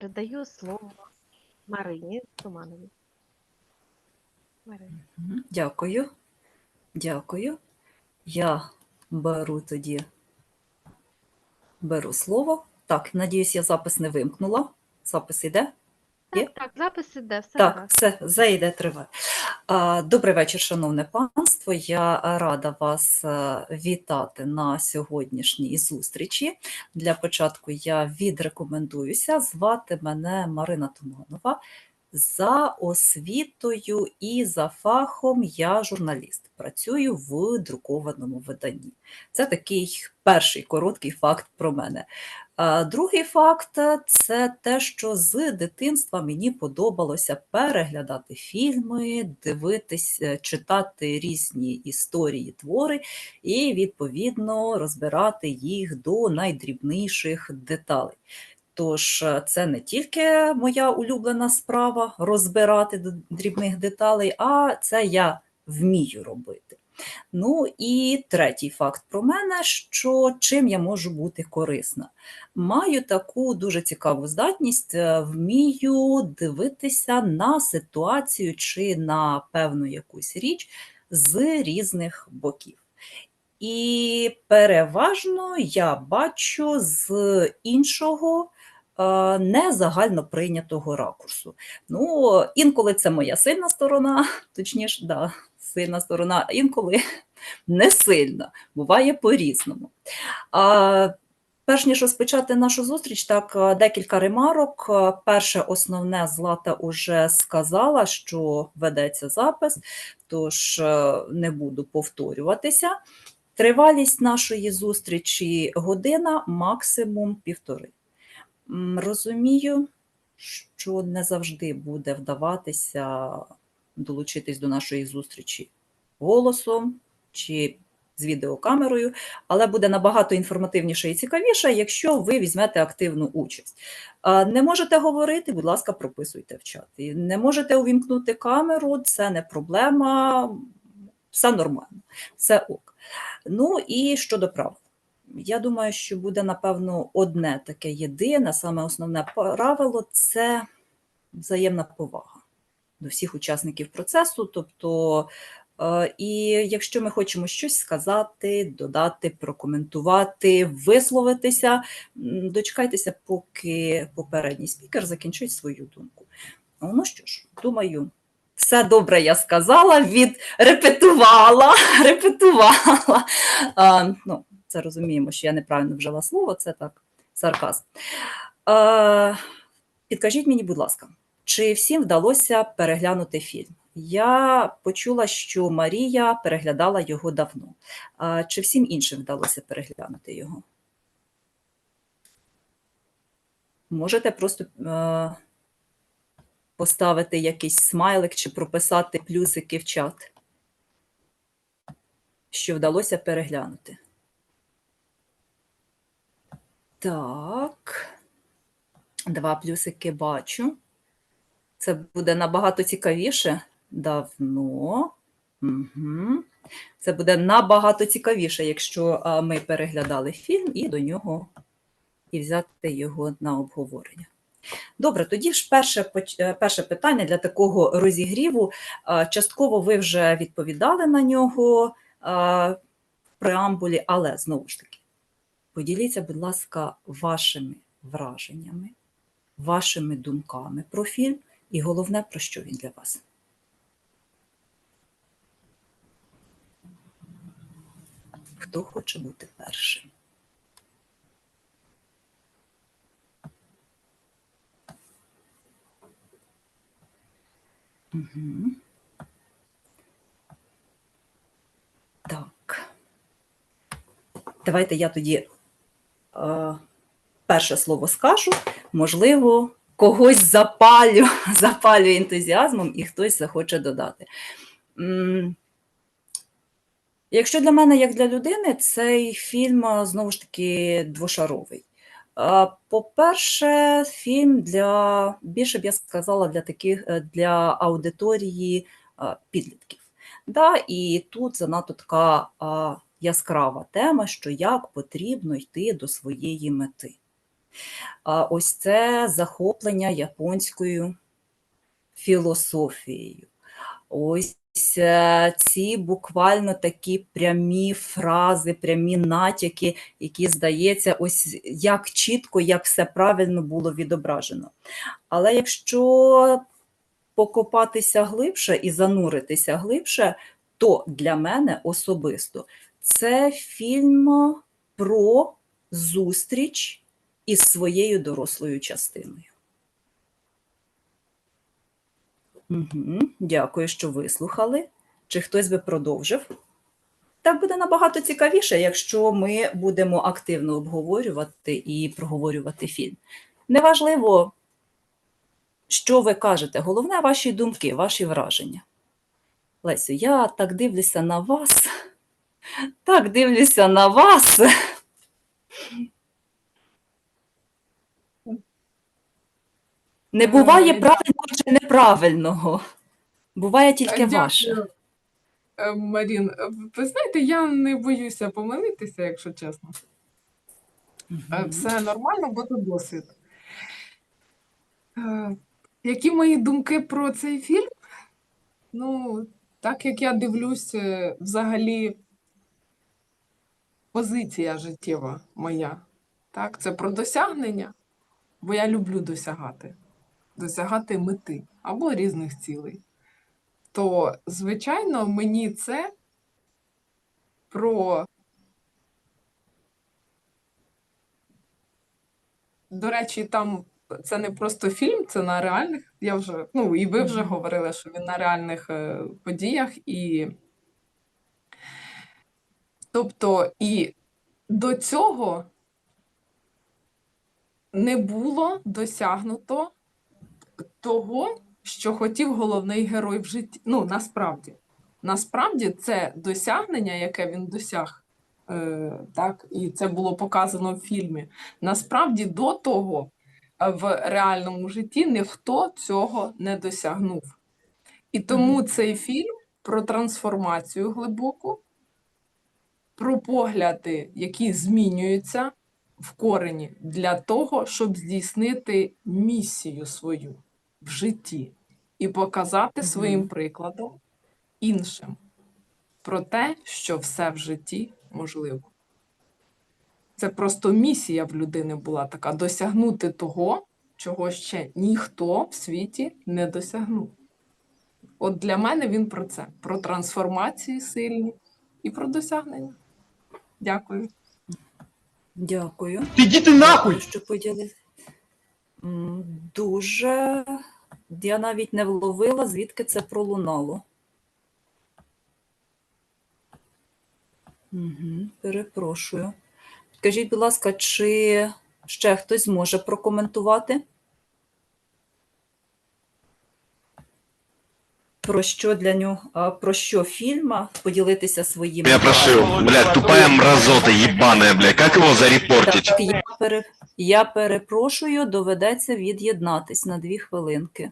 Передаю слово Марині Туманові. Марина. Дякую. Дякую. Я беру тоді беру слово. Так, надіюсь, я запис не вимкнула. Запис іде? Є? Так, так, запис іде, все Так, гаразд. все, зайде триває. Добрий вечір, шановне панство. Я рада вас е, вітати на сьогоднішній зустрічі. Для початку я відрекомендуюся. Звати мене Марина Туманова. За освітою і за фахом я журналіст. Працюю в друкованому виданні. Це такий перший короткий факт про мене. Другий факт це те, що з дитинства мені подобалося переглядати фільми, дивитись, читати різні історії, твори і, відповідно, розбирати їх до найдрібніших деталей. Тож е, це не тільки моя улюблена справа розбирати до дрібних деталей, а це я вмію робити. Ну і третій факт про мене, що чим я можу бути корисна. Маю таку дуже цікаву здатність, е, вмію дивитися на ситуацію чи на певну якусь річ з різних боків. І переважно я бачу з іншого не загально прийнятого ракурсу. Ну, інколи це моя сильна сторона, точніше, да, сильна сторона, інколи не сильна, буває по-різному. Перш ніж розпочати нашу зустріч, так е, декілька ремарок. Е, Перше, основне, Злата уже сказала, що ведеться запис, тож е, не буду повторюватися. Тривалість нашої зустрічі година, максимум півтори. Розумію, що не завжди буде вдаватися долучитись до нашої зустрічі голосом чи з відеокамерою, але буде набагато інформативніше і цікавіше, якщо ви візьмете активну участь. Не можете говорити, будь ласка, прописуйте в чат. Не можете увімкнути камеру, це не проблема, все нормально, все ок. Ну і щодо правил. Я думаю, що буде, напевно, одне таке єдине, саме основне правило це взаємна повага до всіх учасників процесу. Тобто, е, і якщо ми хочемо щось сказати, додати, прокоментувати, висловитися, дочекайтеся, поки попередній спікер закінчить свою думку. Ну що ж, думаю, все добре я сказала, відрепетувала, репетувала. А, ну, це розуміємо, що я неправильно вжила слово, це так, сарказм. А, підкажіть мені, будь ласка, чи всім вдалося переглянути фільм? Я почула, що Марія переглядала його давно. А, чи всім іншим вдалося переглянути його? Можете просто е, поставити якийсь смайлик чи прописати плюсики в чат, що вдалося переглянути. Так, два плюсики бачу. Це буде набагато цікавіше. Давно. Угу. Це буде набагато цікавіше, якщо ми переглядали фільм і до нього і взяти його на обговорення. Добре, тоді ж перше, е, перше питання для такого розігріву. Частково ви вже відповідали на нього в преамбулі, але знову ж таки, поділіться, будь ласка, вашими враженнями, вашими думками про фільм, і головне, про що він для вас. Хто хоче бути першим? Угу. Так. Давайте я тоді перше слово скажу. Можливо, когось запалю, запалю ентузіазмом і хтось захоче додати. Якщо для мене, як для людини, цей фільм знову ж таки двошаровий. По-перше, фільм для більше б я сказала для таких е, для аудиторії підлітків. Да, і тут занадто така яскрава тема, що як потрібно йти до своєї мети. Ось це захоплення японською філософією. Ось е, ці буквально такі прямі фрази, прямі натяки, які, здається, ось як чітко, як все правильно було відображено. Але якщо покопатися глибше і зануритися глибше, то для мене особисто це фільм про зустріч із своєю дорослою частиною. Угу, дякую, що вислухали. Чи хтось би продовжив? Так буде набагато цікавіше, якщо ми будемо активно обговорювати і проговорювати фільм. Неважливо, що ви кажете, головне ваші думки, ваші враження. Лесю, я так дивлюся на вас. Так дивлюся на вас. Не буває Е, правильного чи неправильного. Буває тільки Дякую, ваше. е, Марін, Е, ви знаєте, я не боюся помилитися, якщо чесно. Е, Мгм. Все нормально, бо це досвід. Е, Які мої думки про цей фільм? Ну, так як я дивлюсь, е, взагалі позиція життєва моя. Так, це про досягнення, бо я люблю досягати, досягати мети або різних цілей. То, звичайно, мені це про. До речі, там це не просто фільм, це на реальних. Я вже, ну, і ви вже говорили, що він на реальних е, подіях. І... Тобто, і до цього не було досягнуто того, що хотів головний герой в житті. Ну, насправді. Насправді, це досягнення, яке він досяг, е, так, і це було показано в фільмі. Насправді, до того е, в реальному житті ніхто цього не досягнув. І тому цей фільм про трансформацію глибоку, про погляди, які змінюються в корені для того, щоб здійснити місію свою в житті і показати своїм прикладом іншим про те, що все в житті можливо. Це просто місія в людини була така досягнути того, чого ще ніхто в світі не досягнув. От для мене він про це: про трансформації сильні і про досягнення. Дякую. Дякую. Иди нахуй! Що поділили. М, Дуже. Я навіть не вловила, звідки це пролунало. Угу, перепрошую. Скажіть, будь ласка, чи ще хтось зможе прокоментувати? Про що для нього, про що фільма поділитися своїм. Я прошу, блядь, тупая мразота ебаная, блядь, як його зарепортить? Так, я, пере... я перепрошую, доведеться від'єднатись на дві хвилинки.